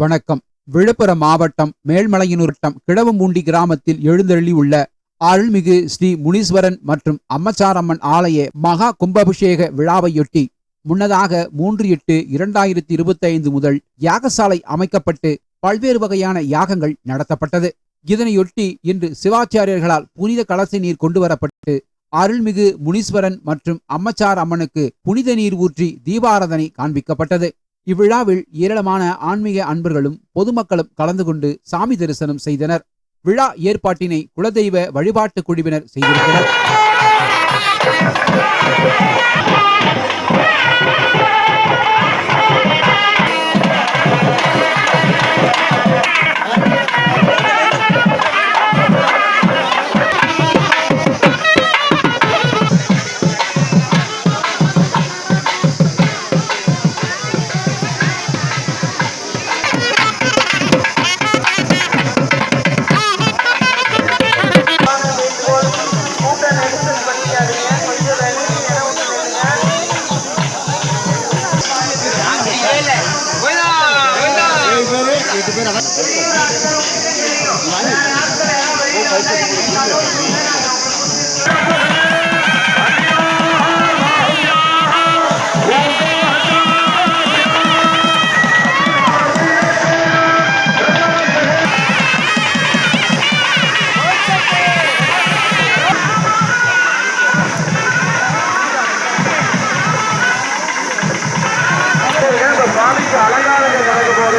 வணக்கம். விழுப்புரம் மாவட்டம் மேல்மலையனூர் வட்டம் கிழவம்பூண்டி கிராமத்தில் எழுந்தருளி உள்ள அருள்மிகு ஸ்ரீ முனீஸ்வரன் மற்றும் அம்மச்சாரம்மன் ஆலய மகா கும்பாபிஷேக விழாவையொட்டி முன்னதாக மூன்று எட்டு இரண்டாயிரத்தி இருபத்தி ஐந்து முதல் யாகசாலை அமைக்கப்பட்டு பல்வேறு வகையான யாகங்கள் நடத்தப்பட்டது. இதனையொட்டி இன்று சிவாச்சாரியர்களால் புனித கலசை நீர் கொண்டு வரப்பட்டு அருள்மிகு முனீஸ்வரன் மற்றும் அம்மச்சார் அம்மனுக்கு புனித நீர் ஊற்றி தீபாராதனை காண்பிக்கப்பட்டது. இவ்விழாவில் ஏராளமான ஆன்மீக அன்பர்களும் பொதுமக்களும் கலந்து கொண்டு சாமி தரிசனம் செய்தனர். விழா ஏற்பாட்டினை குலதெய்வ வழிபாட்டு குழுவினர் செய்திருந்தனர். இந்த சுவாமிக்கு அலங்காரங்கள் நடக்க போது